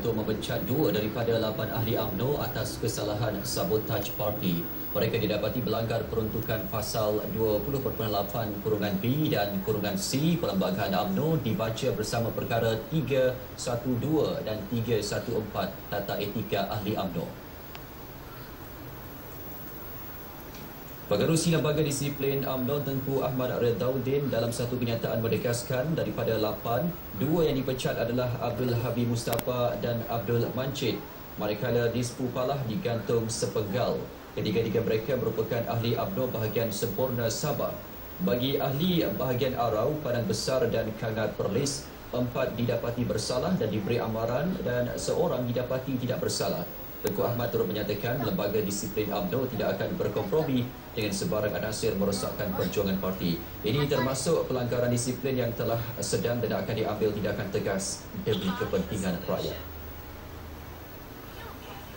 untuk mempecat dua daripada lapan ahli UMNO atas kesalahan sabotaj parti. Mereka didapati melanggar peruntukan pasal 20.8 kurungan B dan kurungan C Perlembagaan UMNO dibaca bersama perkara 312 dan 314 Tata Etika Ahli UMNO. Pengerusi Lembaga Disiplin UMNO Tengku Ahmad Redaudin dalam satu kenyataan menegaskan daripada lapan, dua yang dipecat adalah Abdul Habib Mustafa dan Abdul Mancit. Manakala Dispu Palah digantung sepenggal. Ketiga-tiga mereka merupakan ahli UMNO bahagian sempurna Sabah. Bagi ahli bahagian Arau, Padang Besar dan Kangat Perlis, empat didapati bersalah dan diberi amaran dan seorang didapati tidak bersalah. Tengku Ahmad turut menyatakan lembaga disiplin UMNO tidak akan berkompromi dengan sebarang anasir merosakkan perjuangan parti. Ini termasuk pelanggaran disiplin yang telah sedang dan akan diambil tindakan tegas demi kepentingan rakyat.